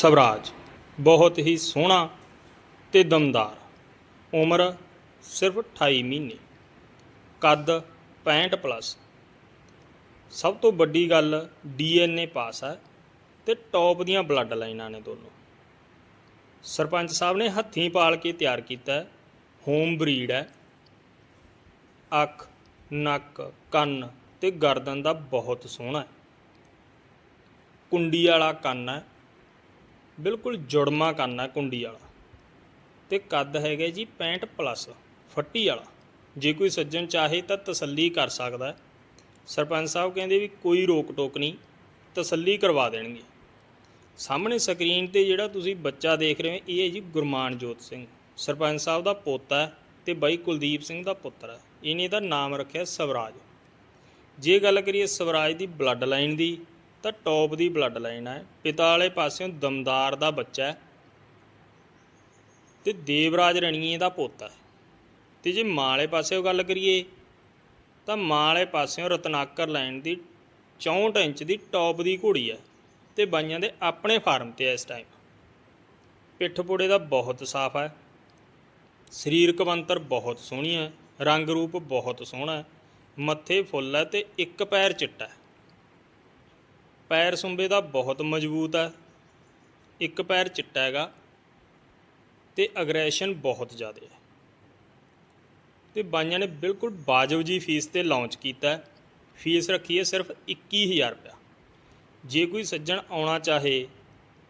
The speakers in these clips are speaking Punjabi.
ਸਵਰਾਜ, ਬਹੁਤ ਹੀ ਸੋਹਣਾ ਤੇ ਦਮਦਾਰ। ਉਮਰ ਸਿਰਫ 28 ਮਹੀਨੇ, ਕੱਦ 65 ਪਲੱਸ ਸਭ ਤੋਂ ਵੱਡੀ ਗੱਲ ਡੀਐਨਏ ਪਾਸ ਹੈ ਤੇ ਟੌਪ ਦੀਆਂ ਬਲੱਡ ਲਾਈਨਾਂ ਨੇ ਦੋਨੋਂ। ਸਰਪੰਚ ਸਾਹਿਬ ਨੇ ਹੱਥੀਂ ਪਾਲ ਕੇ ਤਿਆਰ ਕੀਤਾ ਹੋਮ ਬਰੀਡ ਹੈ। ਅੱਖ, ਨੱਕ, ਕੰਨ ਤੇ ਗਰਦਨ ਦਾ ਬਹੁਤ ਸੋਹਣਾ ਹੈ। ਕੁੰਡੀ ਵਾਲਾ ਕੰਨ ਹੈ। ਬਿਲਕੁਲ ਜੁੜਮਾ ਕੰਨ ਹੈ ਕੁੰਡੀ ਵਾਲਾ। ਤੇ ਕੱਦ ਹੈਗਾ ਜੀ 65 ਪਲੱਸ ਫੱਟੀ ਵਾਲਾ। ਜੇ ਕੋਈ ਸੱਜਣ ਚਾਹੇ ਤਾਂ ਤਸੱਲੀ ਕਰ ਸਕਦਾ ਸਰਪੰਚ ਸਾਹਿਬ ਕਹਿੰਦੇ ਵੀ ਕੋਈ ਰੋਕ ਟੋਕ ਨਹੀਂ, ਤਸੱਲੀ ਕਰਵਾ ਦੇਣਗੇ। ਸਾਹਮਣੇ ਸਕਰੀਨ ਤੇ ਜਿਹੜਾ ਤੁਸੀਂ ਬੱਚਾ ਦੇਖ ਰਹੇ ਹੋ, ਇਹ ਹੈ ਜੀ ਗੁਰਮਾਨਜੋਤ ਸਿੰਘ। ਸਰਪੰਚ ਸਾਹਿਬ ਦਾ ਪੋਤਾ ਹੈ ਤੇ ਬਾਈ ਕੁਲਦੀਪ ਸਿੰਘ ਦਾ ਪੁੱਤਰ ਹੈ। ਇਹਨੇ ਦਾ ਨਾਮ ਰੱਖਿਆ ਸਵਰਾਜ। ਜੇ ਗੱਲ ਕਰੀਏ ਸਵਰਾਜ ਦੀ ਬਲੱਡ ਲਾਈਨ ਦੀ ਤਾਂ ਟੌਪ ਦੀ ਬਲੱਡ ਲਾਈਨ ਹੈ ਪਿਤਾ ਵਾਲੇ ਪਾਸਿਓਂ ਦਮਦਾਰ ਦਾ ਬੱਚਾ ਹੈ ਤੇ ਦੇਵਰਾਜ ਰਣੀਏ ਦਾ ਪੋਤਾ ਹੈ। ਤੇ ਜੇ ਮਾਂ ਵਾਲੇ ਪਾਸਿਓਂ ਗੱਲ ਕਰੀਏ, ਤਾਂ ਮਾਂ ਵਾਲੇ ਪਾਸਿਓਂ ਰਤਨਾਕਰ ਲਾਈਨ ਦੀ 64 ਇੰਚ ਦੀ ਟੌਪ ਦੀ ਘੋੜੀ ਹੈ ਤੇ ਬਾਈਆਂ ਦੇ ਆਪਣੇ ਫਾਰਮ ਤੇ ਹੈ ਇਸ ਟਾਈਮ ਪਿੱਠ ਪੁੜੇ ਦਾ ਬਹੁਤ ਸਾਫ਼ ਹੈ ਸਰੀਰਕ ਬੰਤਰ ਬਹੁਤ ਸੋਹਣੀ ਹੈ ਰੰਗ ਰੂਪ ਬਹੁਤ ਸੋਹਣਾ ਹੈ ਮੱਥੇ ਫੁੱਲ ਹੈ ਤੇ ਇੱਕ ਪੈਰ ਚਿੱਟਾ ਹੈ ਪੈਰ ਸੁੰਬੇ ਦਾ ਬਹੁਤ ਮਜ਼ਬੂਤ ਹੈ ਇੱਕ ਪੈਰ ਚਿੱਟਾ ਹੈਗਾ ਤੇ ਅਗਰੈਸ਼ਨ ਬਹੁਤ ਜ਼ਿਆਦਾ ਹੈ। ਤੇ ਬਾਈਆਂ ਨੇ ਬਿਲਕੁਲ ਵਾਜਬ ਜੀ ਫੀਸ ਤੇ ਲਾਂਚ ਕੀਤਾ। ਫੀਸ ਰੱਖੀ ਹੈ ਸਿਰਫ 21000 ਰੁਪਇਆ। ਜੇ ਕੋਈ ਸੱਜਣ ਆਉਣਾ ਚਾਹੇ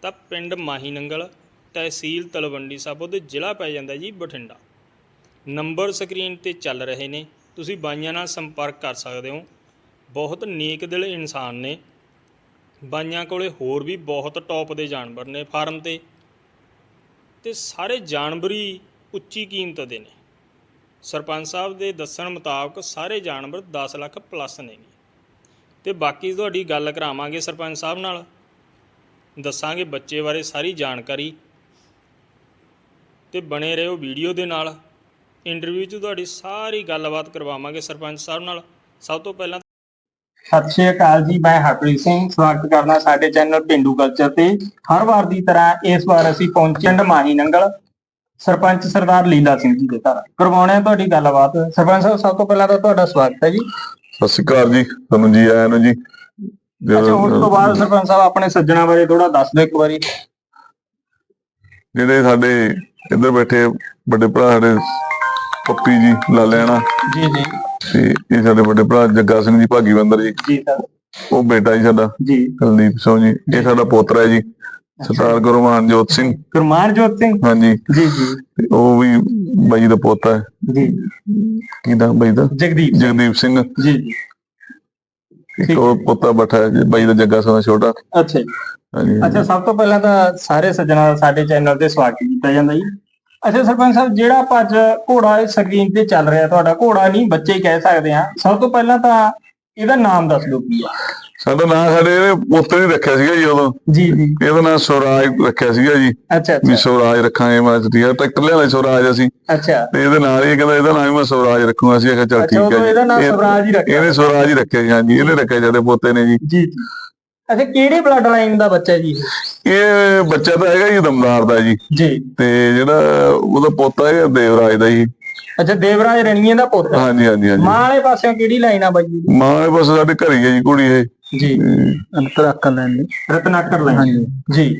ਤਾਂ ਪਿੰਡ ਮਾਹੀ ਨੰਗਲ ਤਹਿਸੀਲ ਤਲਵੰਡੀ ਸਾਬੋ ਦੇ ਜ਼ਿਲ੍ਹਾ ਪੈ ਜਾਂਦਾ ਜੀ ਬਠਿੰਡਾ। ਨੰਬਰ ਸਕਰੀਨ ਤੇ ਚੱਲ ਰਹੇ ਨੇ। ਤੁਸੀਂ ਬਾਈਆਂ ਨਾਲ ਸੰਪਰਕ ਕਰ ਸਕਦੇ ਹੋ। ਬਹੁਤ ਨੇਕ ਦਿਲ ਇਨਸਾਨ ਨੇ। ਬਾਈਆਂ ਕੋਲੇ ਹੋਰ ਵੀ ਬਹੁਤ ਟੌਪ ਦੇ ਜਾਨਵਰ ਨੇ ਫਾਰਮ ਤੇ। ਤੇ ਸਾਰੇ ਜਾਨਵਰ ਹੀ ਉੱਚੀ ਕੀਮਤ ਦੇ ਨੇ। ਸਰਪੰਚ ਸਾਹਿਬ ਦੇ ਦੱਸਣ ਮੁਤਾਬਕ ਸਾਰੇ ਜਾਨਵਰ 10 ਲੱਖ ਪਲੱਸ ਨੇ ਤੇ ਬਾਕੀ ਤੁਹਾਡੀ ਗੱਲ ਕਰਾਵਾਂਗੇ ਸਰਪੰਚ ਸਾਹਿਬ ਨਾਲ। ਦੱਸਾਂਗੇ ਬੱਚੇ ਬਾਰੇ ਸਾਰੀ ਜਾਣਕਾਰੀ। ਤੇ ਬਣੇ ਰਹੋ ਵੀਡੀਓ ਦੇ ਨਾਲ। ਇੰਟਰਵਿਊ 'ਚ ਤੁਹਾਡੀ ਸਾਰੀ ਗੱਲਬਾਤ ਕਰਵਾਵਾਂਗੇ ਸਰਪੰਚ ਸਾਹਿਬ ਨਾਲ। ਸਭ ਤੋਂ ਪਹਿਲਾਂ ਸਤਿ ਸ਼੍ਰੀ ਅਕਾਲ ਜੀ ਮੈਂ ਹਰਪ੍ਰੀਤ ਸਿੰਘ। ਸਵਾਗਤ ਕਰਦਾ ਸਾਡੇ ਚੈਨਲ ਪਿੰਡੂ ਕਲਚਰ ਤੇ। ਹਰ ਵਾਰ ਦੀ ਤਰ੍ਹਾਂ ਇਸ ਵਾਰ ਅਸੀਂ ਪਹੁੰਚੇ ਹਾਂ ਮਾਹੀ ਨੰਗਲ। ਸਰਪੰਚ ਸਰਦਾਰ ਲੀਲਾ ਸਿੰਘ ਜੀ ਦੇ ਘਰ। ਕਰਵਾਉਣੇ ਆ ਤੁਹਾਡੀ ਗੱਲਬਾਤ। ਸਰਪੰਚ ਸਾਹਿਬ ਸਭ ਤੋਂ ਪਹਿਲਾਂ ਤਾਂ ਤੁਹਾਡਾ ਸਵਾਗਤ ਹੈ ਜੀ। ਸਤਿ ਸ਼੍ਰੀ ਅਕਾਲ ਜੀ ਤੁਹਾਨੂੰ ਜੀ ਆਇਆਂ ਨੂੰ ਜੀ। ਅੱਛਾ ਉਸ ਤੋਂ ਬਾਅਦ ਸਰਪੰਚ ਸਾਹਿਬ ਆਪਣੇ ਸੱਜਣਾ ਬਾਰੇ ਥੋੜਾ ਦੱਸ ਦਿਓ ਇੱਕ ਵਾਰੀ। ਜਿਹੜੇ ਸਾਡੇ ਇੱਧਰ ਬੈਠੇ ਵੱਡੇ ਭਰਾ ਸਾਡੇ ਪੱਪੀ ਜੀ ਲਾਲਿਆਣਾ। ਜੀ ਜੀ। ਤੇ ਇਹ ਸਾਡੇ ਵੱਡੇ ਭਰਾ ਜੱਗਾ ਸਿੰਘ ਜੀ ਭਾਗੀਵੰਦਰ ਜੀ। ਜੀ ਸਰ। ਉਹ ਬੇਟਾ ਜੀ ਸਾਡਾ। ਜੀ। ਕੁਲਦੀਪ ਸਿੰਘ ਜੀ। ਇਹ ਸਾਡਾ ਪੋਤਰਾ ਹੈ ਜੀ। ਸਰਦਾਰ ਗੁਰਮਾਨਜੋਤ ਸਿੰਘ। ਗੁਰਮਾਨਜੋਤ ਸਿੰਘ? ਹਾਂਜੀ। ਜੀ ਜੀ। ਉਹ ਵੀ ਬਾਈ ਦਾ ਪੋਤਾ ਹੈ। ਜੀ। ਕਿਹਦਾ ਬਾਈ ਦਾ? ਜਗਦੀਪ ਜਗਦੀਪ ਸਿੰਘ। ਜੀ ਜੀ। ਇੱਕ ਉਹ ਪੋਤਾ ਬੈਠਾ ਹੈ ਜੀ, ਬਾਈ ਦਾ ਜੱਗਾ ਸਿੰਘ ਛੋਟਾ। ਅੱਛਾ ਜੀ। ਅੱਛਾ ਸਭ ਤੋਂ ਪਹਿਲਾਂ ਤਾਂ ਸਾਰੇ ਸੱਜਣਾ ਸਾਡੇ ਚੈਨਲ ਤੇ ਸਵਾਗਤ ਕੀਤਾ ਜਾਂਦਾ ਜੀ। ਅੱਛਾ ਸਰਪੰਚ ਸਾਹਿਬ ਜਿਹੜਾ ਅੱਜ ਘੋੜਾ ਸਕਰੀਨ ਤੇ ਚੱਲ ਰਿਹਾ ਤੁਹਾਡਾ ਘੋੜਾ ਨਹੀਂ ਬੱਚੇ ਹੀ ਕਹਿ ਸਕਦੇ ਆ ਸਭ ਤੋਂ ਪਹਿਲਾਂ ਤਾਂ ਇਹਦਾ ਨਾਮ ਦੱਸ ਦਿਓ ਕੀ ਆ। ਸਾਡਾ ਨਾਂ ਸਾਡੇ ਇਹਦੇ ਪੁੱਤਰ ਨੇ ਰੱਖਿਆ ਸੀਗਾ ਜੀ ਉਦੋਂ। ਜੀ ਜੀ। ਇਹਦਾ ਨਾਂ ਸਵਰਾਜ ਰੱਖਿਆ ਸੀਗਾ ਜੀ। ਅੱਛਾ ਵੀ ਅੱਛਾ ਸਵਰਾਜ ਰੱਖਾਂਗੇ ਮੈਂ ਠੀਕ ਟਰੈਕਟਰ ਲਿਆਲੇ ਸਵਰਾਜ ਅਸੀਂ ਅੱਛਾ। ਤੇ ਇਹਦੇ ਨਾਲ ਹੀ ਕਹਿੰਦਾ ਇਹਦਾ ਨਾਮ ਵੀ ਮੈਂ ਸਵਰਾਜ ਰੱਖੂਗਾ ਅਸੀਂ ਆਖਿਆ ਚੱਲ ਠੀਕ ਹੈ ਇਹਦਾ ਨਾਮ ਇਹ- ਸਵਰਾਜ ਹੀ ਰੱਖਿਆ। ਇਹਨੇ ਸਵਰਾਜ ਹੀ ਰੱਖਿਆ ਜੀ ਹਾਂਜੀ। ਇਹਨੇ ਰੱਖਿਆ ਸਾਡੇ ਪੋਤੇ ਨੇ ਜੀ। ਜੀ ਜੀ। ਅੱਛਾ ਕਿਹੜੀ ਬਲੱਡ ਲਾਈਨ ਦਾ ਬੱਚਾ ਜੀ? ਇਹ? ਇਹ ਬੱਚਾ ਤਾਂ ਹੈਗਾ ਜੀ ਦਮਦਾਰ ਦਾ ਜੀ। ਜੀ। ਤੇ ਜਿਹੜਾ ਉਹਦਾ ਪੋਤਾ ਹੈ ਦੇਵਰਾਜ ਦਾ ਜੀ। ਅੱਛਾ ਦੇਵਰਾਜ ਰਣੀਏ ਦਾ ਪੁੱਤ। ਹਾਂਜੀ ਹਾਂਜੀ ਹਾਂਜੀ। ਮਾਂ ਵਾਲੇ ਪਾਸਿਓਂ ਕਿਹੜੀ ਲਾਈਨ ਆ ਬਾਈ ਜੀ? ਮਾਂ ਬਸ ਸਾਡੇ ਘਰ ਹੀ ਹੈ ਜੀ ਕੁੜੀ ਇਹ। ਜੀ। ਤੇ- ਅੰਤਰਾਕਰ ਲਾਈਨ ਦੀ। ਰਤਨਾਕਰ ਲਾਈਨ ਜੀ।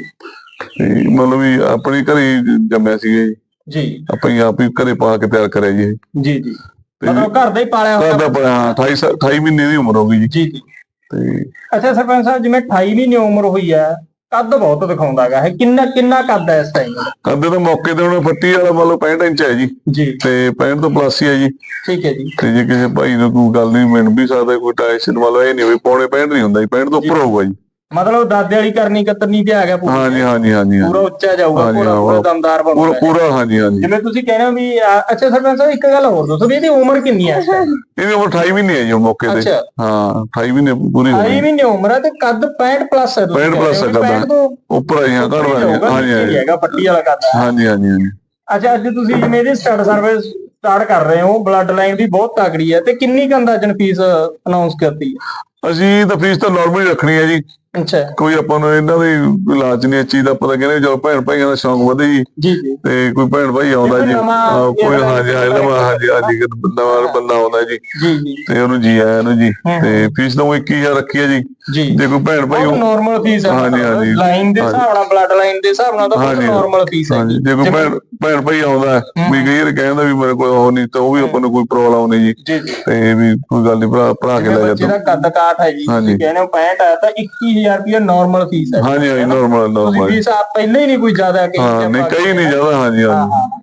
ਤੇ ਮਤਲਬ ਵੀ ਆਪਣੀ ਘਰੇ ਹੀ ਜੰਮਿਆ ਸੀਗਾ ਜੀ ਜੀ। ਆਪਾਂ ਹੀ ਆਪ ਹੀ ਘਰੇ ਪਾ ਕੇ ਤਿਆਰ ਕਰਿਆ ਜੀ ਇਹ। ਜੀ ਜੀ। ਤੇ ਮਤਲਬ ਘਰ ਦਾ ਹੀ ਪਾਲਿਆ ਘਰ ਹੋਇਆ ਦਾ ਹਾਂ 28 ਸਾ- 28 ਮਹੀਨੇ ਦੀ ਉਮਰ ਹੋ ਗਈ ਜੀ। ਜੀ ਜੀ। ਤੇ ਅੱਛਾ ਸਰਪੰਚ ਸਾਹਿਬ ਜਿਵੇਂ 28 ਮਹੀਨੇ ਉਮਰ ਹੋਈ ਹੈ ਕੱਦ ਬਹੁਤ ਦਿਖਾਉਂਦਾ ਹੈਗਾ ਇਹ। ਕਿੰਨਾ ਕਿੰਨਾ ਕੱਦ ਹੈ ਇਸ ਟਾਈਮ ਕੰਦੇ ਤਾਂ ਮੌਕੇ ਤੇ ਹੁਣ ਫੱਟੀ ਵਾਲਾ ਮੰਨ ਲਓ 65 ਇੰਚ ਹੈ ਜੀ। ਜੀ। ਤੇ 65 ਤੋਂ ਪਲੱਸ ਹੀ ਹੈ ਜੀ। ਠੀਕ ਹੈ ਜੀ। ਤੇ ਜੇ ਕਿਸੇ ਭਾਈ ਨੂੰ ਕੋਈ ਗੱਲ ਨਹੀਂ ਮਿਲ ਵੀ ਸਕਦਾ ਕੋਈ ਟੈਨਸ਼ਨ ਵਾਲਾ ਇਹ ਨਹੀਂ ਵੀ ਪੌਣੇ 65 ਨਹੀਂ ਹੁੰਦਾ ਜੀ 65 ਤੋਂ ਉੱਪਰ ਹੋਊਗਾ ਜੀ। ਮਤਲਬ ਦਾਦੇ ਵਾਲੀ ਕਰਨੀ ਕਤਰਨੀ ਤੇ ਆ ਗਿਆ ਪੂਰਾ। ਹਾਂਜੀ ਹਾਂਜੀ ਹਾਂਜੀ ਹਾਂਜੀ। ਪੂਰਾ ਉੱਚਾ ਜਾਊਗਾ ਹਾਂਜੀ, ਪੂਰਾ ਪੂਰਾ ਦਮਦਾਰ ਪੂਰਾ ਬਣੂਗਾ। ਪੂਰਾ ਹਾਂਜੀ ਹਾਂਜੀ। ਜਿਵੇਂ ਤੁਸੀਂ ਕਹਿੰਦੇ ਹੋ ਵੀ ਆ, ਅੱਛਾ ਸਰਪੰਚ ਸਾਹਿਬ ਇੱਕ ਗੱਲ ਹੋਰ ਦੱਸੋ। ਵੀ ਇਹਦੀ ਉਮਰ ਕਿੰਨੀ ਹੈ? ਇਹਦੀ ਉਮਰ 28 ਮਹੀਨੇ ਹੈ ਜੀ ਉਹ ਮੌਕੇ ਤੇ। ਅੱਛਾ। ਹਾਂ 28 ਮਹੀਨੇ ਪੂਰੀ ਹੋ 28 ਗਈ ਮਹੀਨੇ ਉਮਰ ਹੈ ਤੇ ਕੱਦ 65 ਪਲੱਸ ਹੈ ਤੁਸੀਂ 65 plus ਹੋ ਕੱਦ ਹੈ। 65 ਤੋਂ ਉੱਪਰ ਆਈ ਹਾਂ ਘੜ ਜਾਊਗਾ, ਹਾਂਜੀ ਨਹੀਂ ਹਾਂਜੀ। ਹੈਗਾ ਪੱਟੀ ਵਾਲਾ ਕੱਦ। ਹਾਂਜੀ ਹਾਂਜੀ ਹਾਂਜੀ। ਅੱਛਾ ਅੱਜ ਤੁਸੀਂ ਜਿਵੇਂ ਇਹਦੀ ਸਟਾਰਟ ਸਰਵਿਸ ਸਟਾਰਟ ਕਰ ਰਹੇ ਹੋ ਬਲੱਡ ਲਾਈਨ ਵੀ ਬਹੁਤ ਤਕੜੀ ਹੈ ਤੇ ਕਿੰਨੀ ਕੁ ਅੰਦਾਜ਼ਨ ਫੀਸ ਅਨਾਉਂਸ ਕਰਤੀ ਹੈ? ਅਸੀਂ ਤਾਂ ਫੀਸ ਤਾਂ ਨਾਰਮਲ ਰੱਖਣੀ ਹੈ ਜੀ। ਅੱਛਾ। ਕੋਈ ਆਪਾਂ ਨੂੰ ਇਹਨਾਂ ਦੀ ਲਾਲਚ ਨਹੀਂ ਚੀਜ਼ ਦਾ ਪਤਾ ਕਹਿੰਦੇ ਚਲੋ ਭੈਣ ਭਾਈਆਂ ਦਾ ਸ਼ੌਂਕ ਵਧੇ ਜੀ ਜੀ ਜੀ। ਤੇ ਕੋਈ ਭੈਣ ਭਾਈ ਆਉਂਦਾ ਜੀ ਕੋਈ ਇਹਦਾ ਹਾਂਜੀ ਹਾਂਜੀ ਨਵਾਂ ਹਾਂਜੀ ਹਾਂਜੀ ਇੱਕ ਨਵਾਂ ਬੰਦਾ ਆਉਂਦਾ ਜੀ ਜੀ ਜੀ। ਤੇ ਉਹਨੂੰ ਜੀ ਆਇਆਂ ਨੂੰ ਜੀ। ਤੇ ਫੀਸ ਤਾਂ ਉਹ 21000 ਰੱਖੀ ਹੈ ਜੀ। ਜੀ। ਜੇ ਕੋਈ ਭੈਣ ਭਾਈ ਉਹ- ਨਾਰਮਲ ਫੀਸ ਹੈ ਹਾਂਜੀ, ਹਾਂਜੀ। ਲਾਈਨ ਦੇ। ਹਿਸਾਬ ਨਾਲ ਬਲੱਡ ਲਾਈਨ ਦੇ ਹਿਸਾਬ ਨਾਲ ਤਾਂ। ਨਾਰਮਲ ਫੀਸ ਹੈ ਜੇ ਕੋਈ ਭੈਣ ਭੈਣ ਭਾਈ ਆਉਂਦਾ ਹੈ। ਵੀ ਕਈ ਵਾਰ ਕਹਿੰਦਾ ਵੀ ਮੇਰੇ ਕੋਲ ਉਹ ਨਹੀਂ ਤਾਂ ਉਹ ਵੀ ਆਪਾਂ ਨੂੰ ਕੋਈ ਪ੍ਰੋਬਲਮ ਨਹੀਂ ਜੀ। ਜੀ ਜੀ। ਤੇ ਵੀ ਕੋਈ ਗੱਲ ਨਹੀਂ ਭਰਾ ਭਰਾ ਕੇ ਲੈ ਬੱਚੇ ਜਾ ਦਾ ਕੱਦ ਕਾਠ ਹੈ ਜੀ ਕਹਿੰਦੇ ਹੋ 65 ਹੈ ਤਾਂ 21000 ਰੁਪਏ ਨਾਰਮਲ ਫੀਸ ਹੈ। ਹਾਂਜੀ ਹਾਂਜੀ? ਨਾਰਮਲ ਨਾਰਮਲ ਫੀਸ ਆਪ ਪਹਿਲਾਂ ਹੀ ਨਹੀਂ ਕੋਈ ਜ਼ਿਆਦਾ ਕਹੀ ਹਾਂ ਨਹੀਂ ਕਈ ਨਹੀਂ ਜ਼ਿਆਦਾ ਹਾਂਜੀ ਹਾਂ ਹਾਂਜੀ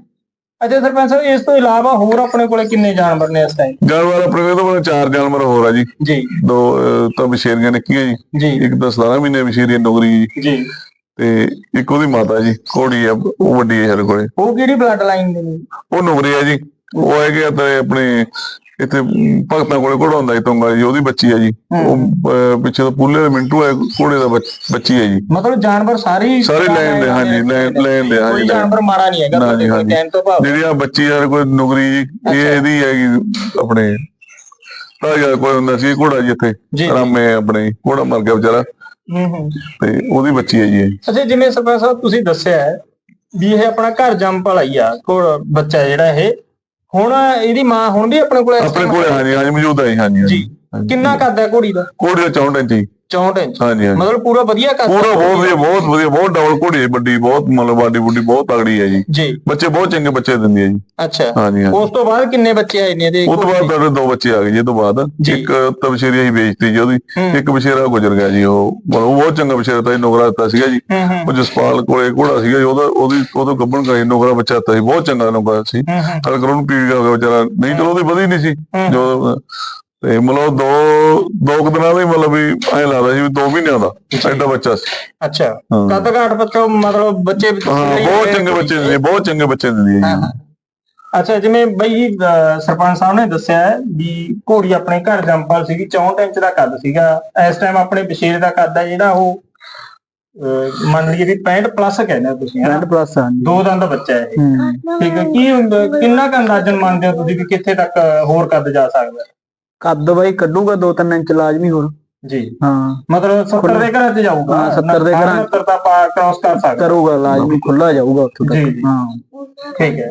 ਅੱਛਾ ਸਰਪੰਚ ਸਾਹਿਬ ਇਸ ਤੋਂ ਇਲਾਵਾ ਹੋਰ ਆਪਣੇ ਕੋਲੇ ਕਿੰਨੇ ਜਾਨਵਰ ਨੇ ਇਸ ਟਾਈਮ ਜਾਨਵਰ ਆਪਣੇ ਕੋਲ ਤਾਂ ਚਾਰ ਜਾਨਵਰ ਹੋਰ ਆ ਜੀ। ਜੀ। ਦੋ ਤਾਂ ਬਸ਼ੇਰੀਆਂ ਨਿੱਕੀਆਂ ਜੀ। ਜੀ। ਇੱਕ ਤਾਂ 17 ਮਹੀਨੇ ਬਸ਼ੇਰੀ ਨੁਗਰੀ ਜੀ। ਜੀ। ਤੇ ਇੱਕ ਉਹਦੀ ਮਾਤਾ ਜੀ ਘੋੜੀ ਆ ਉਹ ਵੱਡੀ ਹੈ ਸਾਡੇ ਕੋਲੇ। ਉਹ ਕਿਹੜੀ ਬਲੱਡ ਲਾਈਨ ਦੇ ਨੇ? ਉਹ ਨੁਗਰੀ ਆ ਜੀ। ਉਹ ਹੈਗੇ ਆ ਤੇ ਆਪਣੇ ਇੱਥੇ ਭਗਤਾਂ ਕੋਲੇ ਘੋੜਾ ਹੁੰਦਾ ਜੀ ਤੁੰਗਾ ਜੀ ਉਹਦੀ ਬੱਚੀ ਆ ਜੀ ਉਹ ਪਿੱਛੇ ਤੋਂ ਪੂਲੇ ਦਾ ਮਿੰਟੂ ਹੈ ਘੋੜੇ ਦਾ ਬੱਚ- ਹੈ ਜੀ ਮਤਲਬ ਜਾਨਵਰ ਸਾਰੇ ਹੀ ਸਾਰੇ ਲੈਣ ਦੇ, ਹਾਂਜੀ, ਲੈਣ- ਦੇ, ਹਾਂਜੀ। ਜਾਨਵਰ ਮਾੜਾ ਨਹੀਂ ਹੈਗਾ। ਕਹਿਣ ਤੋਂ ਭਾਵ ਜਿਹੜੀ ਆ ਬੱਚੀ ਯਾਰ ਕੋਈ ਨੁਗਰੀ ਜੀ ਇਹ। ਇਹਦੀ ਹੈਗੀ ਆਪਣੇ ਤਾਂ ਯਾਰ ਕੋਈ ਹੁੰਦਾ ਸੀ ਘੋੜਾ ਜੀ ਇੱਥੇ ਰਾਮੇ ਆਪਣੇ ਘੋੜਾ ਮਰ ਗਿਆ ਵਿਚਾਰਾ ਹੂੰ ਹੂੰ ਤੇ ਉਹਦੀ ਬੱਚੀ ਹੈ ਜੀ। ਅੱਛਾ ਜਿਵੇਂ ਸਰਪੰਚ ਸਾਹਿਬ ਤੁਸੀਂ ਦੱਸਿਆ ਹੈ ਵੀ ਇਹ ਆਪਣਾ ਘਰ ਜੰਮ ਭਲਾਈ ਆ ਕੋਲ ਬੱਚਾ ਜਿਹੜਾ ਇਹ ਹੁਣ ਇਹਦੀ ਮਾਂ ਹੁਣ ਵੀ ਆਪਣੇ ਕੋਲ ਆਪਣੇ ਕੋਲੇ ਹਾਂਜੀ ਹਾਂਜੀ ਮੌਜੂਦ ਹੈ ਜੀ ਹਾਂਜੀ। ਜੀ। ਕਿੰਨਾ ਹੈ ਘੋੜੀ ਦਾ? ਘੋੜੀ ਦਾ 64 ਇੰਚ ਜੀ। 64 ਇੰਚ। ਹਾਂਜੀ ਹਾਂਜੀ। ਮਤਲਬ ਪੂਰਾ ਵਧੀਆ ਕੱਦ ਪੂਰਾ ਬਹੁਤ ਵਧੀਆ ਬਹੁਤ ਵਧੀਆ ਬਹੁਤ ਡਬਲ ਘੋੜੀ ਹੈ ਵੱਡੀ ਬਹੁਤ ਮਤਲਬ ਬਾਡੀ ਬੁੱਡੀ ਬਹੁਤ ਤਗੜੀ ਹੈ ਜੀ। ਜੀ। ਬੱਚੇ ਬਹੁਤ ਚੰਗੇ ਬੱਚੇ ਦਿੰਦੀ ਹੈ ਜੀ। ਅੱਛਾ। ਹਾਂਜੀ ਹਾਂਜੀ। ਉਸ ਤੋਂ ਬਾਅਦ ਕਿੰਨੇ ਬੱਚੇ ਆਏ ਨੇ ਇਹਦੇ ਉਸ ਤੋਂ ਬਾਅਦ ਤੁਹਾਡੇ ਦੋ? ਬੱਚੇ ਆ ਗਏ ਜੀ ਇਹ ਤੋਂ ਬਾਅਦ। ਜੀ। ਇੱਕ ਤਬਸ਼ੇਰੀ ਅਸੀਂ ਵੇਚਤੀ ਜੀ ਉਹਦੀ। ਇੱਕ ਬਸ਼ੇਰਾ ਗੁਜ਼ਰ ਗਿਆ ਜੀ ਉਹ ਮਤਲਬ ਉਹ ਬਹੁਤ ਚੰਗਾ ਬਸ਼ੇਰਾ ਤਾਂ ਨੋਗਰਾ ਦਿੱਤਾ ਸੀਗਾ ਜੀ। ਹੂੰ ਹੂੰ। ਉਹ ਜਸਪਾਲ ਕੋਲੇ ਘੋੜਾ ਸੀਗਾ ਜੀ ਉਹਦਾ ਉਹਦੀ ਉਹਦੋਂ ਗੱਬਣ ਕਰਾਈ ਨੋਗਰਾ ਬੱਚਾ ਦਿੱਤਾ ਸੀ ਬਹੁਤ ਚੰਗਾ ਨੋਗਰਾ ਸੀ। ਹੂੰ ਹੂੰ। ਹਰ ਕਰੋਂ ਪੀ ਗਿਆ ਹੋਇਆ ਵਿਚਾਰਾ ਨਹੀਂ ਚਲੋ ਉਹਦੀ ਵਧੀ ਨਹੀਂ ਸੀ। ਜੋ ਤੇ ਮਤਲਬ ਦੋ ਦੋ ਕੁ ਦਿਨਾਂ ਦਾ ਹੀ ਮਤਲਬ ਵੀ ਐਂ ਲੱਗਦਾ ਸੀ ਵੀ ਦੋ ਮਹੀਨਿਆਂ ਦਾ ਐਡਾ ਬੱਚਾ ਸੀ ਅੱਛਾ ਹਾਂ। ਕੱਦ ਕਾਠ ਬੱਚਾ ਮਤਲਬ ਬੱਚੇ ਹਾਂ ਬਹੁਤ ਚੰਗੇ ਬੱਚੇ ਦਿੰਦੀ ਬਹੁਤ ਚੰਗੇ ਬੱਚੇ ਹਾਂ, ਜੀ ਹਾਂ। ਅੱਛਾ ਜਿਵੇਂ ਬਈ ਜੀ, ਅਹ ਸਰਪੰਚ ਸਾਹਿਬ ਨੇ ਦੱਸਿਆ ਹੈ ਵੀ ਘੋੜੀ ਆਪਣੇ ਘਰ ਜੰਪਲ ਸੀਗੀ 64 ਇੰਚ ਦਾ ਕੱਦ ਸੀਗਾ ਇਸ ਟਾਈਮ ਆਪਣੇ ਬਸ਼ੇਰ ਦਾ ਕੱਦ ਹੈ ਜਿਹੜਾ ਉਹ ਅਹ ਮੰਨ ਲਈਏ ਵੀ 65 ਪਲੱਸ ਕਹਿੰਦੇ ਹੋ ਤੁਸੀਂ ਹਨਾ? ਪਲੱਸ ਹਾਂਜੀ ਦੋ ਦੰਦ ਬੱਚਾ ਹੈ ਇਹ ਠੀਕ ਹੈ ਕੀ ਹੁੰਦਾ ਕਿੰਨਾ ਕੁ ਅੰਦਾਜ਼ਨ ਮੰਨਦੇ ਹੋ ਤੁਸੀਂ ਵੀ ਕਿੱਥੇ ਤੱਕ ਹੋਰ ਕੱਦ ਜਾ ਸਕਦਾ ਹੈ? ਕੱਦ ਬਾਈ ਕੱਢੂਗਾ 2-3 ਇੰਚ ਲਾਜ਼ਮੀ ਹੋਰ। ਜੀ। ਹਾਂ। ਮਤਲਬ 70 ਦੇ ਘਰਾਂ 'ਚ ਜਾਊਗਾ। ਹਾਂ, 70 ਦੇ ਘਰਾਂ 'ਚ। 70 ਤਾਂ ਆਪਾਂ ਕ੍ਰਾਸ ਕਰ ਸਕਦੇ। ਕਰੂਗਾ ਲਾਜ਼ਮੀ ਖੁੱਲਾ ਜਾਊਗਾ ਉੱਥੋਂ ਤੱਕ। ਹਾਂ। ਠੀਕ ਹੈ।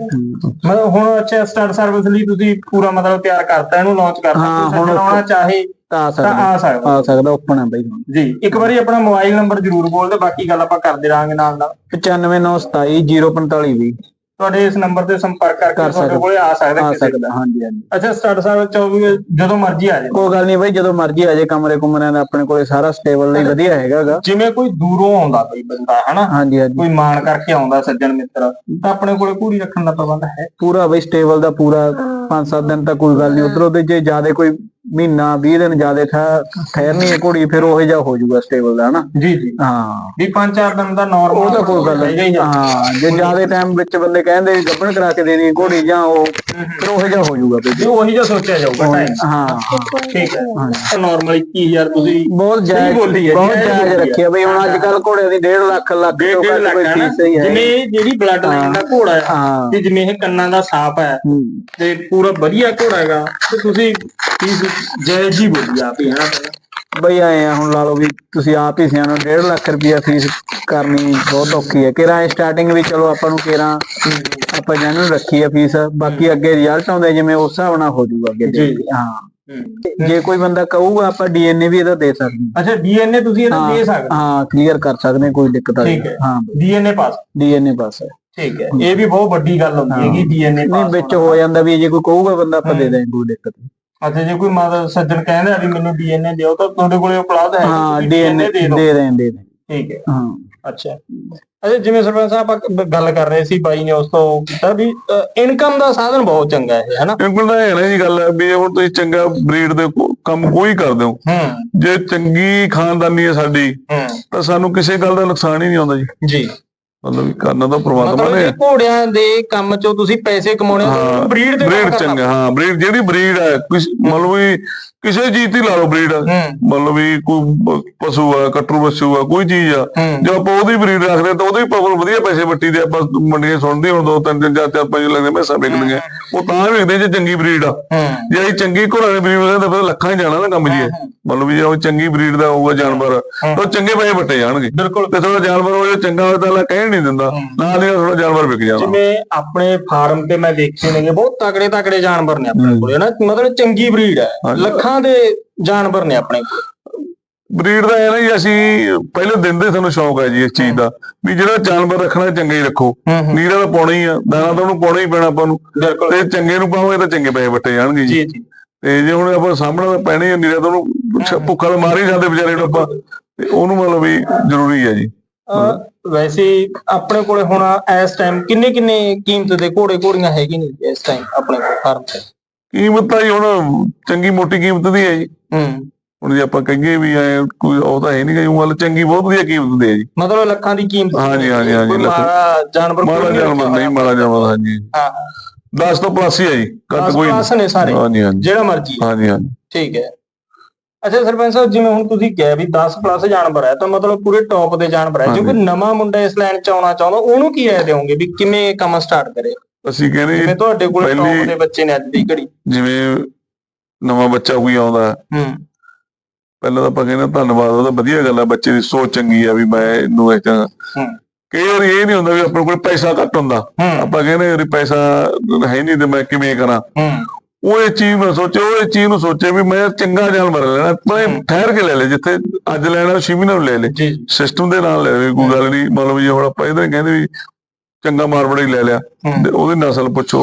ਮਤਲਬ ਹੁਣ ਅੱਛਾ ਸਟਾਰਟ ਸਰਵਿਸ ਲਈ ਤੁਸੀਂ ਪੂਰਾ ਮਤਲਬ ਤਿਆਰ ਕਰਤਾ ਇਹਨੂੰ ਲਾਂਚ ਕਰਤਾ। ਹਾਂ, ਕੋਈ ਹੁਣ ਸੱਜਣ ਆਉਣਾ ਚਾਹੇ ਤਾਂ ਆ ਸਕਦਾ ਆ ਸਕਦਾ। ਆ ਸਕਦਾ ਓਪਨ ਹੈ ਬਾਈ ਜੀ ਇੱਕ ਵਾਰੀ ਆਪਣਾ ਮੋਬਾਈਲ ਨੰਬਰ ਜ਼ਰੂਰ ਬੋਲ ਦਿਓ ਬਾਕੀ ਗੱਲ ਆਪਾਂ ਕਰਦੇ ਰਹਾਂਗੇ ਨਾਲ ਨਾਲ 95927 045 ਤੁਹਾਡੇ ਇਸ ਨੰਬਰ ਤੇ ਸੰਪਰਕ ਕਰਕੇ ਕਰ ਤੁਹਾਡੇ। ਕੋਲੇ ਆ ਸਕਦਾ ਆ ਸਕਦਾ ਹਾਂਜੀ ਹਾਂਜੀ। ਅੱਛਾ ਸਟਾਰਟ ਸਰਵਿਸ 24 ਜਦੋਂ ਮਰਜ਼ੀ ਆ ਜਾਏ ਕੋਈ ਗੱਲ ਨਹੀਂ ਬਾਈ ਜਦੋਂ ਮਰਜ਼ੀ ਆ ਜਾਏ ਕਮਰੇ ਕੁਮਰਿਆਂ ਦਾ ਆਪਣੇ ਕੋਲੇ ਸਾਰਾ ਸਟੇਬਲ ਲਈ ਵਧੀਆ ਹੈਗਾਗਾ ਜਿਵੇਂ ਕੋਈ ਦੂਰੋਂ ਆਉਂਦਾ ਕੋਈ ਬੰਦਾ ਹਨਾ? ਹਾਂਜੀ ਹਾਂਜੀ। ਕੋਈ ਮਾਣ ਕਰਕੇ ਆਉਂਦਾ ਸੱਜਣ ਮਿੱਤਰ ਤਾਂ ਆਪਣੇ ਕੋਲੇ ਪੂਰੀ ਰੱਖਣ ਦਾ ਪ੍ਰਬੰਧ ਹੈ। ਪੂਰਾ ਬਾਈ ਸਟੇਬਲ ਦਾ ਪੂਰਾ 5-7 ਦਿਨ ਤੱਕ ਕੋਈ ਗੱਲ ਨਹੀਂ। ਉਧਰੋਂ ਦੇ ਜੇ ਜ਼ਿਆਦਾ ਕੋਈ ਮਹੀਨਾ 20 ਦਿਨ ਜ਼ਿਆਦਾ ਠਹਿਰਨੀ ਹੈ ਘੋੜੀ ਫਿਰ ਉਹ ਜਿਹਾ ਹੋ ਜਾਊਗਾ ਸਟੇਬਲ ਦਾ ਹਨਾ? ਜੀ ਜੀ। ਹਾਂ। ਵੀ 5-4 ਦਿਨ ਦਾ ਨਾਰਮਲ ਉਹ ਤਾਂ ਕੋਈ ਗੱਲ ਨਹੀਂ। ਹਾਂ ਜੇ ਜ਼ਿਆਦਾ ਟਾਈਮ ਵਿੱਚ ਬੰਦੇ ਕਹਿੰਦੇ ਗੱਭਣ ਕਰਾ ਕੇ ਦੇਣੀ ਘੋੜੀ ਜਾਂ ਉਹ ਫਿਰ ਉਹ ਜਿਹਾ ਹੋ ਜਾਊਗਾ ਜੀ ਬਈ ਉਹੀ ਜਿਹਾ ਸੋਚਿਆ ਜਾਊਗਾ ਟਾਈਮ ਹਾਂ। ਠੀਕ ਹੈ। ਨਾਰਮਲ 21000 ਤੁਸੀਂ ਬਹੁਤ ਜਾਇਜ਼ ਬੋਲੀ ਹੈ, ਬਹੁਤ ਜਾਇਜ਼। ਰੱਖਿਆ ਬਈ ਹੁਣ ਅੱਜ ਕੱਲ ਘੋੜੇ ਦੀ 1.5 ਲੱਖ ਲੱਖ ਤੋਂ ਘੱਟ ਕੋਈ ਫੀਸ ਹੀ ਹੈ ਜਿਵੇਂ ਜਿਹੜੀ ਬਲੱਡ ਲਾਈਨ ਦਾ ਘੋੜਾ ਹੈ ਤੇ ਜਿਵੇਂ ਇਹ ਕੰਨਾਂ ਦਾ ਸਾਫ਼ ਹੈ ਹੂੰ। ਤੇ ਪੂਰਾ ਵਧੀਆ ਘੋੜਾ ਹੈਗਾ ਤੇ ਤੁਸੀਂ ਫੀਸ ਜਾਇਜ਼ ਹੀ ਬੋਲੀ ਆਪ ਹੀ ਹੈ। ਨਾ ਪਹਿਲਾਂ। ਬਈ ਆਏ ਆ ਹੁਣ ਲਾ ਲਓ ਵੀ ਤੁਸੀਂ ਆਪ ਹੀ ਸਿਆਣੋ 1.5 ਲੱਖ ਰੁਪਇਆ ਫੀਸ ਕਰਨੀ ਬਹੁਤ ਔਖੀ ਹੈ। ਕਿਰਾਂ ਸਟਾਰਟਿੰਗ ਵੀ ਚਲੋ ਆਪਾਂ ਨੂੰ ਕਿਰਾਂ ਆਪਾਂ ਜੈਨੂਨ ਰੱਖੀ ਹੈ ਫੀਸ ਬਾਕੀ ਅੱਗੇ ਰਿਜ਼ਲਟ ਆਉਂਦੇ ਜਿਵੇਂ ਉਸ ਹਿਸਾਬ ਨਾਲ ਹੋ ਜਾਊਗਾ ਅੱਗੇ। ਜੀ। ਹਾਂ। ਹੂੰ। ਜੇ ਕੋਈ ਬੰਦਾ ਕਹੂਗਾ ਆਪਾਂ ਡੀਐਨਏ ਵੀ ਇਹਦਾ ਦੇ ਸਕਦੇ ਅੱਛਾ ਡੀਐਨਏ ਤੁਸੀਂ ਇਹਦਾ ਹਾਂ ਦੇ ਸਕਦੇ ਹਾਂ? ਕਲੀਅਰ ਕਰ ਸਕਦੇ ਹਾਂ, ਕੋਈ ਦਿੱਕਤ ਨਹੀਂ ਠੀਕ ਹੈ। ਹਾਂ। ਡੀਐਨਏ ਪਾਸ ਡੀਐਨਏ ਪਾਸ ਹੈ। ਠੀਕ ਹੈ। ਇਹ ਵੀ ਬਹੁਤ ਵੱਡੀ ਗੱਲ ਹੁੰਦੀ ਹੈਗੀ ਡੀਐਨਏ ਨਹੀਂ ਪਾਸ ਵਿੱਚ ਹੋ ਜਾਂਦਾ ਵੀ ਜੇ ਕੋਈ ਕਹੂਗਾ ਬੰਦਾ ਆਪਾਂ ਦੇ ਦਾਂਗੇ ਕੋਈ ਦਿੱਕਤ ਨਹੀਂ। ਅੱਛਾ ਜੇ ਕੋਈ ਮਤਲਬ ਸੱਜਣ ਕਹਿੰਦਾ ਵੀ ਮੈਨੂੰ ਡੀਐਨਏ ਦਿਓ ਤਾਂ ਤੁਹਾਡੇ ਕੋਲੇ ਉਪਲਬਧ ਹੈ ਹਾਂ ਡੀਐਨਏ ਦੇ ਦੇ ਦੇਂ ਦੇ ਦੇਂ ਠੀਕ ਹੈ। ਹਾਂ। ਅੱਛਾ। ਅਜੇ ਜਿਵੇਂ ਸਰਪੰਚ ਸਾਹਿਬ ਆਪਾਂ ਗੱਲ ਕਰ ਰਹੇ ਸੀ ਬਾਈ ਨੇ ਉਸ ਤੋਂ ਕੀਤਾ ਵੀ ਇਨਕਮ ਦਾ ਸਾਧਨ ਬਹੁਤ ਚੰਗਾ ਹੈ ਹਨਾ? ਬਿਲਕੁਲ ਤਾਂ ਇਹ ਨਾ ਜੀ ਗੱਲ ਵੀ ਹੁਣ ਤੁਸੀਂ ਚੰਗਾ ਬਰੀਡ ਦੇ ਕੰਮ ਕੋਈ ਕਰਦੇ ਹੋ। ਹੂੰ। ਜੇ ਚੰਗੀ ਖਾਨਦਾਨੀ ਹੈ ਸਾਡੀ ਹੂੰ। ਤਾਂ ਸਾਨੂੰ ਕਿਸੇ ਗੱਲ ਦਾ ਨੁਕਸਾਨ ਹੀ ਨਹੀਂ ਆਉਂਦਾ ਜੀ। ਜੀ। ਮਤਲਬ ਕਰਨਾ ਤਾਂ ਪ੍ਰਮਾਤਮਾ ਨੇ। ਘੋੜਿਆਂ ਦੇ ਕੰਮ ਚੋਂ ਤੁਸੀਂ ਪੈਸੇ ਕਮਾਉਣੇ ਬਰੀਡ ਦੇ ਬਰੀਡ ਚੰਗਾ ਹਾਂ ਬਰੀਡ ਜਿਹੜੀ ਬਰੀਡ ਹੈ ਕੁਛ ਮਤਲਬ ਵੀ ਕਿਸੇ ਚੀਜ਼ ਦੀ ਲਾ ਲਓ ਬਰੀਡ ਮਤਲਬ ਵੀ ਕੋਈ ਪਸ਼ੂ ਆ ਕਟਰੂ ਪਸ਼ੂ ਆ ਕੋਈ ਚੀਜ਼ ਆ। ਜੇ ਆਪਾਂ ਉਹਦੀ ਬਰੀਡ ਰੱਖਦੇ ਤਾਂ ਉਹਦੇ ਪਵਰ ਵਧੀਆ ਪੈਸੇ ਵੱਟੀ ਦੇ ਆਪਾਂ ਮੰਡੀਆਂ ਸੁਣਦੇ ਹੁਣ ਦੋ ਤਿੰਨ ਤਿੰਨ ਚਾਰ ਚਾਰ ਪੰਜ ਲੱਗਦੇ ਮੈਸਾਂ ਵਿਕ ਲਈਆਂ। ਉਹ ਤਾਂ ਵੇਖਦੇ ਜੇ ਚੰਗੀ ਬਰੀਡ ਆ। ਜੇ ਅਸੀਂ ਚੰਗੀ ਘੋੜਾ ਦੀ ਬਰੀਡ ਹੋਵੇ ਤਾਂ ਫਿਰ ਲੱਖਾਂ ਹੀ ਜਾਣਾ ਨਾ ਕੰਮ ਜੀ ਇਹ। ਮਤਲਬ ਵੀ ਜੇ ਉਹ ਚੰਗੀ ਬਰੀਡ ਦਾ ਹੋਊਗਾ ਜਾਨਵਰ ਤਾਂ ਚੰਗੇ ਪੈਸੇ ਵੱਟੇ ਜਾਣਗੇ। ਬਿਲਕੁਲ। ਤੇ ਥੋੜਾ ਜਾਨਵਰ ਉਹ ਜੇ ਚੰਗਾ ਹੋਵੇ ਤਾਂ ਕਹਿ ਨਹੀਂ ਦਿੰਦਾ। ਨਾਲ ਹੀ ਥੋੜਾ ਜਾਨਵਰ ਵਿਕ ਜਾਣਾ। ਜਿਵੇਂ ਆਪਣੇ ਫਾਰਮ ਤੇ ਮੈਂ ਦੇਖੇ ਨੇਗੇ ਬਹੁਤ ਤਕੜੇ ਤਕੜੇ ਜਾਨਵਰ ਨੇ ਆਪਣੇ ਕੋਲ ਨਾ ਮਤਲਬ ਚੰਗੀ ਬਰੀਡ ਹੈ। ਹਾਂਜੀ। ਲੱਖਾਂ ਦੇ ਜਾਨਵਰ ਨੇ ਆਪਣੇ ਕੋਲ? ਬਰੀਡ ਦਾ ਇਹ ਨਾ ਜੀ ਅਸੀਂ ਪਹਿਲੇ ਦਿਨ ਦੇ ਸਾਨੂੰ ਸ਼ੌਂਕ ਹੈ ਜੀ ਇਸ ਚੀਜ਼ ਦਾ ਵੀ ਜਿਹੜਾ ਜਾਨਵਰ ਰੱਖਣਾ ਚੰਗਾ ਹੀ ਰੱਖੋ। ਨੀਰਾ ਤਾਂ ਪਾਉਣਾ ਹੀ ਆ ਦਾਣਾ ਤਾਂ ਉਹਨੂੰ ਪਾਉਣਾ ਹੀ ਪੈਣਾ ਆਪਾਂ ਨੂੰ। ਬਿਲਕੁਲ। ਤੇ ਚੰਗੇ ਨੂੰ ਪਾਵਾਂਗੇ ਤਾਂ ਚੰਗੇ ਪੈਸੇ ਵੱਟੇ ਜਾਣਗੇ ਜੀ। ਤੇ ਜੇ ਹੁਣ ਆਪਾਂ ਸਾਹਮਣੇ ਤਾਂ ਪੈਣੇ ਆ ਨੀਰਾ ਤਾਂ ਉਹਨੂੰ ਭੁੱਖਾ ਤਾਂ ਮਾਰ ਹੀ ਜਾਂਦੇ ਵਿਚਾਰੇ ਨੂੰ ਆਪਾਂ। ਤੇ ਉਹਨੂੰ ਮਤਲਬ ਵੀ ਜ਼ਰੂਰੀ ਹੈ ਜੀ। ਵੈਸੇ ਆਪਣੇ ਕੋਲੇ ਹੁਣ ਇਸ ਟਾਈਮ ਕਿੰਨੇ ਕਿੰਨੇ ਕੀਮਤ ਦੇ ਘੋੜੇ ਘੋੜੀਆਂ ਹੈਗੇ ਨੇ ਇਸ ਟਾਈਮ ਆਪਣੇ ਕੋਲ ਫਾਰਮ ਤੇ? ਕੀਮਤ ਤਾਂ ਜੀ ਹੁਣ ਚੰਗੀ ਮੋਟੀ ਕੀਮਤ ਦੀ ਹੈ ਜੀ। ਹੂੰ। ਹੁਣ ਜੇ ਆਪਾਂ ਕਹੀਏ ਵੀ ਐ ਕੋਈ ਉਹ ਤਾਂ ਹੈ ਨਹੀਂ ਗਈ ਉਹ ਗੱਲ ਚੰਗੀ ਬਹੁਤ ਵਧੀਆ ਕੀਮਤ ਦੀ ਹੈ ਜੀ। ਮਤਲਬ ਲੱਖਾਂ ਦੀ ਕੀਮਤ ਹਾਂਜੀ, ਹਾਂਜੀ, ਹਾਂਜੀ। ਮਾੜਾ ਜਾਨਵਰ ਨਹੀਂ ਜਾਨਵਰ ਨਹੀਂ ਮਾੜਾ ਜਾਨਵਰ ਹਾਂਜੀ। ਹਾਂ। 10 ਤੋਂ ਪਲੱਸ ਹੀ ਹੈ ਜੀ ਘੱਟ ਕੋਈ ਆਸ ਨੇ ਸਾਰੇ। ਹਾਂਜੀ ਹਾਂਜੀ। ਜਿਹੜਾ ਮਰਜ਼ੀ ਹਾਂਜੀ ਹਾਂਜੀ। ਠੀਕ ਹੈ। ਅੱਛਾ ਸਰਪੰਚ ਸਾਹਿਬ ਜਿਵੇਂ ਹੁਣ ਤੁਸੀਂ ਕਿਹਾ ਵੀ 10 ਪਲੱਸ ਜਾਨਵਰ ਹੈ ਤਾਂ ਮਤਲਬ ਪੂਰੇ ਟੌਪ ਦੇ ਜਾਨਵਰ ਹੈ। ਜੇ ਕੋਈ ਨਵਾਂ ਮੁੰਡਾ ਇਸ ਲਾਈਨ ਚ ਆਉਣਾ ਚਾਹੁੰਦਾ ਉਹਨੂੰ ਕੀ ਰਾਏ ਦੇਵੋਗੇ ਵੀ ਕਿਵੇਂ ਕੰਮ ਸਟਾਰਟ ਕਰੇ? ਅਸੀਂ ਕਹਿੰਦੇ ਜਿਵੇਂ ਤੁਹਾਡੇ ਕੋਲ ਪਹਿਲੀ- ਟੌਪ ਦੇ ਬੱਚੇ ਨੇ ਅੱਜ ਦੀ ਘੜੀ। ਜਿਵੇਂ ਨਵਾਂ ਬੱਚਾ ਕੋਈ ਆਉਂਦਾ। ਹੂੰ। ਪਹਿਲਾਂ ਤਾਂ ਆਪਾਂ ਕਹਿੰਦੇ ਧੰਨਵਾਦ ਉਹਦਾ ਵਧੀਆ ਗੱਲ ਆ ਬੱਚੇ ਦੀ ਸੋਚ ਚੰਗੀ ਆ ਵੀ ਮੈਂ ਇਹਨੂੰ ਇਹ ਹੂੰ। ਕਈ ਵਾਰੀ ਇਹ ਨਹੀਂ ਹੁੰਦਾ ਵੀ ਆਪਣੇ ਕੋਲ ਪੈਸਾ ਘੱਟ ਹੁੰਦਾ। ਹੂੰ। ਆਪਾਂ ਕਹਿੰਦੇ ਯਾਰ ਪੈਸਾ ਹੈ ਨਹੀਂ ਤੇ ਮੈਂ ਕਿਵੇਂ ਕਰਾਂ? ਹੂੰ। ਉਹ ਇਹ ਚੀਜ਼ ਨੂੰ ਸੋਚੇ ਉਹ ਇਹ ਚੀਜ਼ ਨੂੰ ਸੋਚੇ ਵੀ ਮੈਂ ਚੰਗਾ ਜਾਨਵਰ ਲੈਣਾ ਮੈਂ ਠਹਿਰ ਕੇ ਲੈ ਲੈ ਜਿੱਥੇ ਅੱਜ ਲੈਣਾ ਛੇਵੀਂ ਨੂੰ ਲੈ ਲੈ। ਜੀ। ਜੀ ਸਿਸਟਮ ਦੇ ਨਾਲ ਲੈ ਲੈ ਕੋਈ ਗੱਲ ਨਹੀਂ ਮਤਲਬ ਜੇ ਹੁਣ ਆਪਾਂ ਇਹਦੇ ਕਹਿੰਦੇ ਵੀ ਚੰਗਾ ਮਾਰਵੜਾ ਲੈ ਲਿਆ। ਤੇ ਉਹਦੀ ਨਸਲ ਪੁੱਛੋ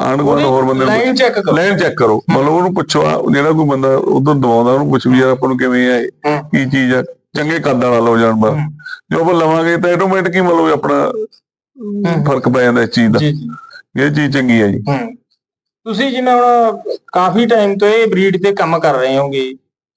ਆਂਢ ਗੁਆਂਢ ਹੋਰ ਬੰਦੇ ਨੂੰ ਲਾਈਨ ਚੈੱਕ ਕਰੋ। ਲਾਈਨ ਚੈੱਕ ਕਰੋ। ਮਤਲਬ ਉਹਨੂੰ ਪੁੱਛੋ ਜਿਹੜਾ ਕੋਈ ਬੰਦਾ ਉਧਰ ਦਵਾਉਂਦਾ ਉਹਨੂੰ ਪੁੱਛ ਵੀ ਯਾਰ ਆਪਾਂ ਨੂੰ ਕਿਵੇਂ ਆ। ਕੀ ਚੀਜ਼ ਆ? ਚੰਗੇ ਕੱਦ ਵਾਲਾ ਲਓ ਜਾਨਵਰ। ਜੋ ਆਪਾਂ ਲਵਾਂਗੇ ਤਾਂ ਆਟੋਮੈਟਿਕ ਹੀ ਮਤਲਬ ਆਪਣਾ ਫ਼ਰਕ ਪੈ ਜਾਂਦਾ ਇਸ ਚੀਜ਼ ਦਾ। ਇਹ ਚੀਜ਼ ਚੰਗੀ ਹੈ ਜੀ। ਤੁਸੀਂ ਜਿਵੇਂ ਹੁਣ ਕਾਫੀ ਟਾਈਮ ਤੋਂ ਇਹ ਬਰੀਡ ਤੇ ਕੰਮ ਕਰ ਰਹੇ ਹੋਗੇ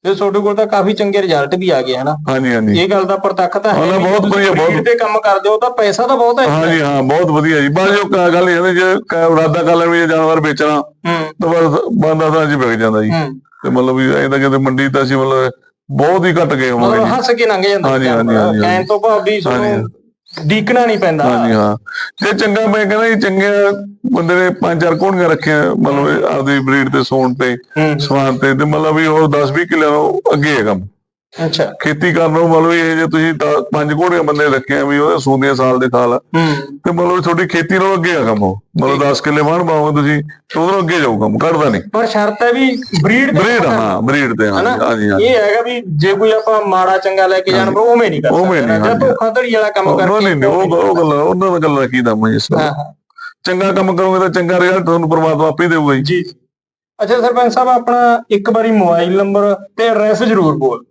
ਤੇ ਤੁਹਾਡੇ ਕੋਲ ਤਾਂ ਕਾਫੀ ਚੰਗੇ ਰਿਜ਼ਲਟ ਵੀ ਆ ਗਏ ਹਨਾ? ਹਾਂਜੀ ਹਾਂਜੀ। ਇਹ ਗੱਲ ਦਾ ਪ੍ਰਤੱਖ ਤਾਂ ਹੈ ਬਹੁਤ ਵਧੀਆ, ਬਹੁਤ- ਤੇ ਕੰਮ ਕਰਦੇ ਹੋ ਤਾਂ ਪੈਸਾ ਤਾਂ ਬਹੁਤ ਹੈ ਹਾਂਜੀ ਹਾਂ ਬਹੁਤ ਵਧੀਆ ਜੀ। ਬਾਅਦ ਜੋ ਗੱਲ ਇਹ ਹੈ ਜੇ ਕ- ਇਰਾਦਾ ਕਰ ਲੈਣ ਵੀ ਇਹ ਜਾਨਵਰ ਵੇਚਣਾ ਤਾਂ ਬਸ ਬੰਦਾ ਤਾਂ ਅੱਜ ਵਿਕ ਜਾਂਦਾ ਜੀ। ਤੇ ਮਤਲਬ ਵੀ ਐਂ ਤਾਂ ਕਿਤੇ ਮੰਡੀ ਤਾਂ ਅਸੀਂ ਮਤਲਬ ਬਹੁਤ ਹੀ ਘੱਟ ਗਏ ਜੀ। ਹੱਸ ਕੇ ਲੰਘ ਜਾਂਦਾ ਹਾਂਜੀ, ਹਾਂਜੀ, ਹਾਂਜੀ, ਕਹਿਣ ਤੋਂ ਭਾਵ ਵੀ ਤੁਹਾਨੂੰ ਡੀਕਣਾ ਨਹੀਂ ਪੈਂਦਾ। ਹਾਂਜੀ ਹਾਂ। ਜੇ ਚੰਗਾ ਮੈਂ ਕਹਿੰਦਾ ਜੀ ਚੰਗੇ ਬੰਦੇ ਨੇ ਪੰਜ ਚਾਰ ਕੋਣੀਆਂ ਰੱਖੀਆਂ ਮਤਲਬ ਆਪਦੀ ਬਰੀਡ ਤੇ ਸੌਣ ਤੇ ਸਵਾਨ ਤੇ ਤੇ ਮਤਲਬ ਵੀ ਉਹ 10 20 ਕਿਲੋ ਅੱਗੇ ਹੈ ਕੰਮ। ਅੱਛਾ। ਖੇਤੀ ਕਰਨ ਨੂੰ ਮਤਲਬ ਇਹ ਜੇ ਤੁਸੀਂ ਦਸ- ਪੰਜ ਘੋੜੀਆਂ ਬੰਦੇ ਰੱਖੇ ਆ ਵੀ ਉਹਦੇ ਸੂਦੀਆਂ ਸਾਲ ਦੇ ਹੂੰ। ਤੇ ਮਤਲਬ ਤੁਹਾਡੀ ਖੇਤੀ ਨਾਲੋਂ ਅੱਗੇ ਆ ਕੰਮ ਉਹ। ਮਤਲਬ 10 ਕਿੱਲੇ ਵਾਹਣ ਪਾਓਗੇ ਤੁਸੀਂ ਤੇ ਉਹਦੋਂ ਅੱਗੇ ਜਾਊ ਕੰਮ ਘਟਦਾ ਨਹੀਂ। ਪਰ ਸ਼ਰਤ ਹੈ ਵੀ ਬਰੀਡ ਬਰੀਡ ਹਾਂ ਬਰੀਡ ਤੇ ਹਾਂ? ਹਾਂਜੀ ਹਾਂਜੀ। ਇਹ ਹੈਗਾ ਵੀ ਜੇ ਕੋਈ ਆਪਾਂ ਮਾੜਾ ਚੰਗਾ ਲੈ ਕੇ ਜਾਣ ਉਵੇਂ ਨਹੀਂ ਕਰ ਉਵੇਂ ਨਹੀਂ, ਜਾਂ। ਧੋਖਾ ਧੜੀ ਵਾਲਾ ਕੰਮ ਉਹ ਕਰਕੇ ਨਹੀਂ ਨਹੀਂ ਉਹ ਉਹ ਗੱਲ ਉਹਨਾਂ ਦਾ ਗੱਲ ਕੀ ਦਮ ਹੈ ਇਸ ਹਾਂ ਦਾ ਹਾਂ। ਚੰਗਾ ਕੰਮ ਕਰੋਗੇ ਤਾਂ ਚੰਗਾ ਰਿਜ਼ਲਟ ਤੁਹਾਨੂੰ ਪਰਮਾਤਮਾ ਆਪੇ ਦੇਊਗਾ ਜੀ। ਅੱਛਾ ਸਰਪੰਚ ਸਾਹਿਬ ਆਪਣਾ ਇੱਕ ਵਾਰੀ ਮੋਬਾਈਲ ਨੰਬਰ ਤੇ ਐਡਰੈਸ ਜ਼ਰੂਰ ਬੋਲ।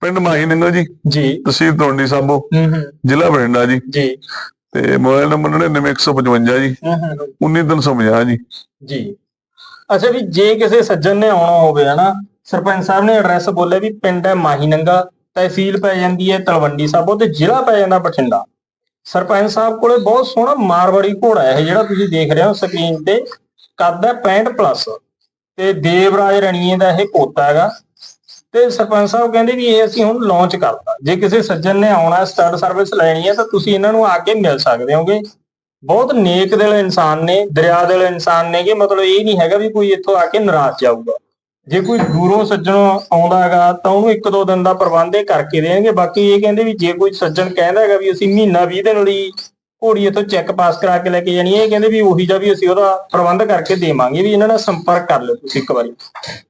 ਪਿੰਡ ਮਾਹੀ ਨੰਗਲ ਜੀ? ਜੀ। ਤਹਿਸੀਲ ਤੋਂਡੀ ਸਾਬੋ। ਜ਼ਿਲ੍ਹਾ ਬਠਿੰਡਾ ਜੀ। ਜੀ। ਤੇ ਮੋਬਾਈਲ ਨੰਬਰ 99155 ਜੀ। ਹੂੰ ਹੂੰ 19350 ਜੀ। ਜੀ। ਅੱਛਾ ਵੀ ਜੇ ਕਿਸੇ ਸੱਜਣ ਨੇ ਆਉਣਾ ਹੋਵੇ ਹਨਾ ਸਰਪੰਚ ਸਾਹਿਬ ਨੇ ਐਡਰੈਸ ਬੋਲਿਆ ਵੀ ਪਿੰਡ ਹੈ ਮਾਹੀਨੰਗਾ ਤਹਿਸੀਲ ਪੈ ਜਾਂਦੀ ਹੈ ਤਲਵੰਡੀ ਸਾਬੋ ਤੇ ਜ਼ਿਲ੍ਹਾ ਪੈ ਜਾਂਦਾ ਬਠਿੰਡਾ। ਸਰਪੰਚ ਸਾਹਿਬ ਕੋਲੇ ਬਹੁਤ ਸੋਹਣਾ ਮਾਰਵਾੜੀ ਘੋੜਾ ਹੈ ਇਹ ਜਿਹੜਾ ਤੁਸੀਂ ਦੇਖ ਰਹੇ ਹੋ ਸਕਰੀਨ ਤੇ। ਕੱਦ ਹੈ 65 ਪਲੱਸ ਤੇ ਦੇਵਰਾਜ ਰਣੀਏ ਦਾ ਇਹ ਪੋਤਾ ਹੈਗਾ। ਤੇ ਸਰਪੰਚ ਸਾਹਿਬ ਕਹਿੰਦੇ ਵੀ ਇਹ ਅਸੀਂ ਹੁਣ ਲਾਂਚ ਕਰਤਾ। ਜੇ ਕਿਸੇ ਸੱਜਣ ਨੇ ਆਉਣਾ ਸਟੱਡ ਸਰਵਿਸ ਲੈਣੀ ਹੈ, ਤਾਂ ਤੁਸੀਂ ਇਹਨਾਂ ਨੂੰ ਆ ਕੇ ਮਿਲ ਸਕਦੇ ਹੋਗੇ। ਬਹੁਤ ਨੇਕ ਦਿਲ ਇਨਸਾਨ ਨੇ, ਦਰਿਆ ਦਿਲ ਇਨਸਾਨ ਨੇ ਕਿ ਮਤਲਬ ਇਹ ਨਹੀਂ ਹੈਗਾ ਵੀ ਕੋਈ ਇੱਥੋਂ ਆ ਕੇ ਨਾਰਾਜ਼ ਜਾਊਗਾ। ਜੇ ਕੋਈ ਦੂਰੋਂ ਸੱਜਣ ਆਉਂਦਾ ਹੈਗਾ, ਤਾਂ ਉਹਨੂੰ ਇੱਕ ਦੋ ਦਿਨ ਦਾ ਪ੍ਰਬੰਧ ਇਹ ਕਰਕੇ ਦੇਣਗੇ। ਬਾਕੀ ਇਹ ਕਹਿੰਦੇ ਵੀ ਜੇ ਕੋਈ ਸੱਜਣ ਕਹਿੰਦਾ ਹੈਗਾ ਵੀ ਅਸੀਂ ਮਹੀਨਾ 20 ਦਿਨ ਲਈ ਘੋੜੀ ਇੱਥੋਂ ਚੈੱਕ ਪਾਸ ਕਰਾ ਕੇ ਲੈ ਕੇ ਜਾਣੀ ਹੈ। ਇਹ ਕਹਿੰਦੇ ਵੀ ਉਹੀ ਜਿਹਾ ਵੀ ਅਸੀਂ ਉਹਦਾ ਪ੍ਰਬੰਧ ਕਰਕੇ ਦੇਵਾਂਗੇ ਵੀ ਇਹਨਾਂ ਨਾਲ ਸੰਪਰਕ ਕਰ ਲਿਓ ਤੁਸੀਂ ਇੱਕ ਵਾਰੀ।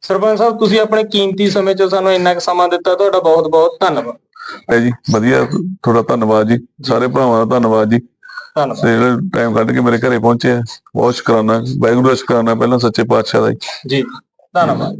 ਸਰਪੰਚ ਸਾਹਿਬ ਤੁਸੀਂ ਆਪਣੇ ਕੀਮਤੀ ਸਮੇਂ 'ਚ ਸਾਨੂੰ ਇੰਨਾ ਕੁ ਸਮਾਂ ਦਿੱਤਾ ਤੁਹਾਡਾ ਬਹੁਤ ਬਹੁਤ ਧੰਨਵਾਦ। ਹੈ ਜੀ ਵਧੀਆ। ਤੁਹਾਡਾ ਧੰਨਵਾਦ ਜੀ। ਸਾਰੇ ਭਰਾਵਾਂ ਦਾ ਧੰਨਵਾਦ ਜੀ। ਧੰਨਵਾਦ। ਤੇ ਜਿਹੜਾ ਟਾਈਮ ਕੱਢ ਕੇ ਮੇਰੇ ਘਰੇ ਪਹੁੰਚੇ ਬਹੁਤ ਸ਼ੁਕਰਾਨਾ। ਵਾਹਿਗੁਰੂ ਦਾ ਸ਼ੁਕਰਾਨਾ ਪਹਿਲਾਂ ਸੱਚੇ ਪਾਤਸ਼ਾਹ ਦਾ ਜੀ। ਜੀ ਧੰਨਵਾਦ।